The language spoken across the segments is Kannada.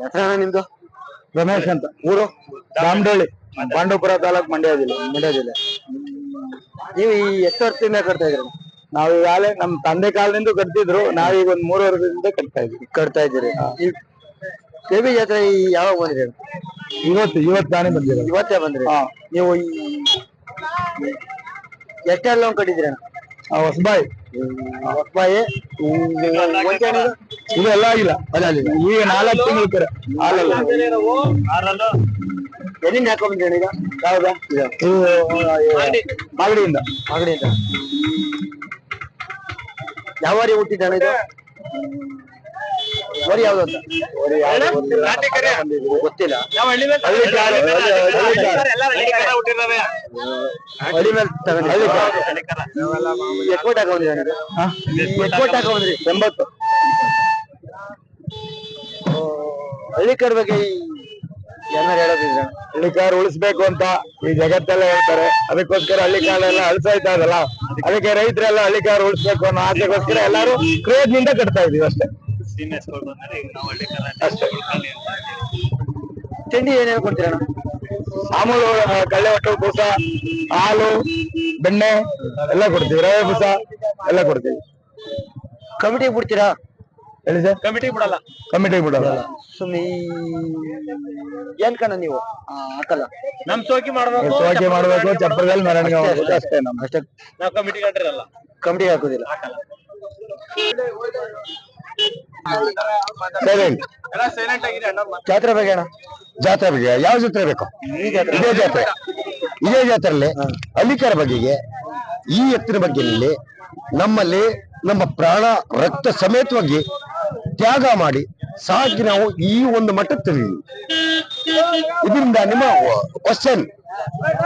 ಹೆಸರಣ್ಣ ನಿಮ್ದು? ರಮೇಶ್ ಅಂತ. ಊರು? ರಾಮಡಳ್ಳಿ ಪಾಂಡವಪುರ ತಾಲೂಕ್ ಮಂಡ್ಯ ಜಿಲ್ಲೆ ಮಂಡ್ಯ ಜಿಲ್ಲೆ. ನೀವು ಈ ಎಷ್ಟು ವರ್ಷದಿಂದ ಕಟ್ತಾ ಇದ್ರಿ ನಾವು ಈಗಾಗಲೇ ನಮ್ ತಂದೆ ಕಾಲದಿಂದ ಕಟ್ತಿದ್ರು ನಾವೀಗ ಒಂದ್ ಮೂರು ವರ್ಷದಿಂದ ಕಟ್ತಾ ಇದ್ವಿ ಕಟ್ತಾ ಇದ್ದೀರಿ. ದೇವಿ ಜಾತ್ರೆ ಈ ಯಾವಾಗ ಬಂದ್ರಿ ಇವತ್ತು ಇವತ್ತು ನಾನೇ ಬಂದಿರೋ ಇವತ್ತೇ ಬಂದ್ರಿ? ನೀವು ಈ ಎಷ್ಟೆಲ್ಲ ಲೋನ್ ಕಟ್ಟಿದ್ರಿ ಅಣ್ಣ? ಆ, ಹೊಸಬಾಯಿ. ಹೊಸಬಾಯಿ. ಇದು ಎಲ್ಲ ಆಗಿಲ್ಲ. ಈಗ ನಾಲ್ಕು ತಿಂಗಳು ಕರೆ. ಹಾಲಲ್ಲ. ಎಲ್ಲಿಂದ ಈಗ? ಯಾವ್ದಾ? ಮಾಗಡಿಯಿಂದ. ಮಾಗಡಿಯಿಂದ. ಯಾವ ರೀ ಹುಟ್ಟಿದ ಅಣ್ಣ ಇದು? ವರಿ ಯಾವ್ದು ಅಂತ. ಗೊತ್ತಿಲ್ಲ. ಹಳ್ಳಿ ಕಾರು, ಹಳ್ಳಿ- ಹಳ್ಳಿ ಕಾರು. ಹಳ್ಳಿ ಮೇಲೆ ತಗೊಂಡ್ರಿ ಹಳ್ಳಿ ಹಾಕೊಂಡ್ರಿ ಹಾಕೊಂಡ್ರಿ? ಎಂಬತ್ತು. ಹಳ್ಳಿ ಕರ್ ಬಗ್ಗೆ ಏನಾರು ಹೇಳೋದಿದ್ರ? ಹಳ್ಳಿ ಕಾರ್ ಉಳಿಸ್ಬೇಕು ಅಂತ ಈ ಜಗತ್ತೆಲ್ಲ ಹೇಳ್ತಾರೆ. ಅದಕ್ಕೋಸ್ಕರ ಹಳ್ಳಿ ಕಾಲೆಲ್ಲ ಅಳಿಸಾಯ್ತಾ ಇದಲ್ಲ ಅದಕ್ಕೆ ರೈತರೆಲ್ಲ ಹಳ್ಳಿ ಕಾರ್ ಉಳಿಸ್ಬೇಕು ಅನ್ನೋ ಆಸೆಗೋಸ್ಕರ ಎಲ್ಲಾರು ಕ್ರೇಜ್ನಿಂದ ಕಟ್ತಾ ಇದೀವಿ ಅಷ್ಟೇ. ಅಷ್ಟೇ. ತಿಂಡಿ ಏನೇನು ಕೊಡ್ತೀರ ಮಾಮೂಲು ಕಳ್ಳೆ ಒಟ್ಟು ಬೂಸ ಹಾಲು ಬೆಣ್ಣೆ ಎಲ್ಲ ಕೊಡ್ತೀವಿ. ರವೆ ಬೂಸ ಎಲ್ಲ ಕೊಡ್ತೀವಿ. ಕಮಿಟಿಗೆ ಬಿಡ್ತೀರಾ? ಹೇಳಿ ಸರ್? ಕಮಿಟಿ ಬಿಡಲ್ಲ. ಕಮಿಟಿ ಬಿಡಲ್ಲ. ಸುಮ್ಮನೆ ಏನ್ ಕಣ ನೀವು? ಹಾಕಲ್ಲ. ನಮ್ ಸೋಕಿ ಮಾಡ್ಬೇಕು ಸೋಕಿ ಮಾಡ್ಬೇಕು ಚಪ್ಪರದಲ್ಲಿ ಮೆರವಣಿಗೆ ಮಾಡ್ಬೇಕು. ಅಷ್ಟೇ ನಮ್ಮ ಅಷ್ಟೇ. ನಾವ್ ಕಮಿಟಿ ಗಂಟ್ರಲ್ಲ ಕಮಿಟಿ ಹಾಕೋದಿಲ್ಲ. ಸೈಲೆಂಟ್ ಎಲ್ಲ ಸೈಲೆಂಟ್ ಆಗಿದೆ ಅಣ್ಣ ಜಾತ್ರೆ ಬಗ್ಗೆ ಅಣ್ಣ? ಜಾತ್ರೆ ಬಗ್ಗೆ ಯಾವ ಜಾತ್ರೆ ಬೇಕು? ಇದೇ ಜಾತ್ರೆ. ಇದೇ ಜಾತ್ರೆಯಲ್ಲಿ ಅಲಿಕರ ಬಗೆಗೆ ಈ ಎತ್ತಿನ ಬಗ್ಗೆ ನಮ್ಮಲ್ಲಿ ನಮ್ಮ ಪ್ರಾಣ ರಕ್ತ ಸಮೇತವಾಗಿ ತ್ಯಾಗ ಮಾಡಿ ಸಾಕಿ ನಾವು ಈ ಒಂದು ಮಟ್ಟಕ್ಕೆ ಇದರಿಂದ ನಿಮ್ಮ ಕ್ವಶನ್ Yeah.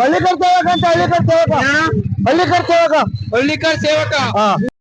ಹಳ್ಳಿ ಕರ್ತೇವಕ ಅಂತ ಹಳ್ಳಿ ಕರ್ತೇವಕ ಹಳ್ಳಿ ಕರ್ತೇವಕ ಹಳ್ಳಿಕರ್ ಸೇವಕ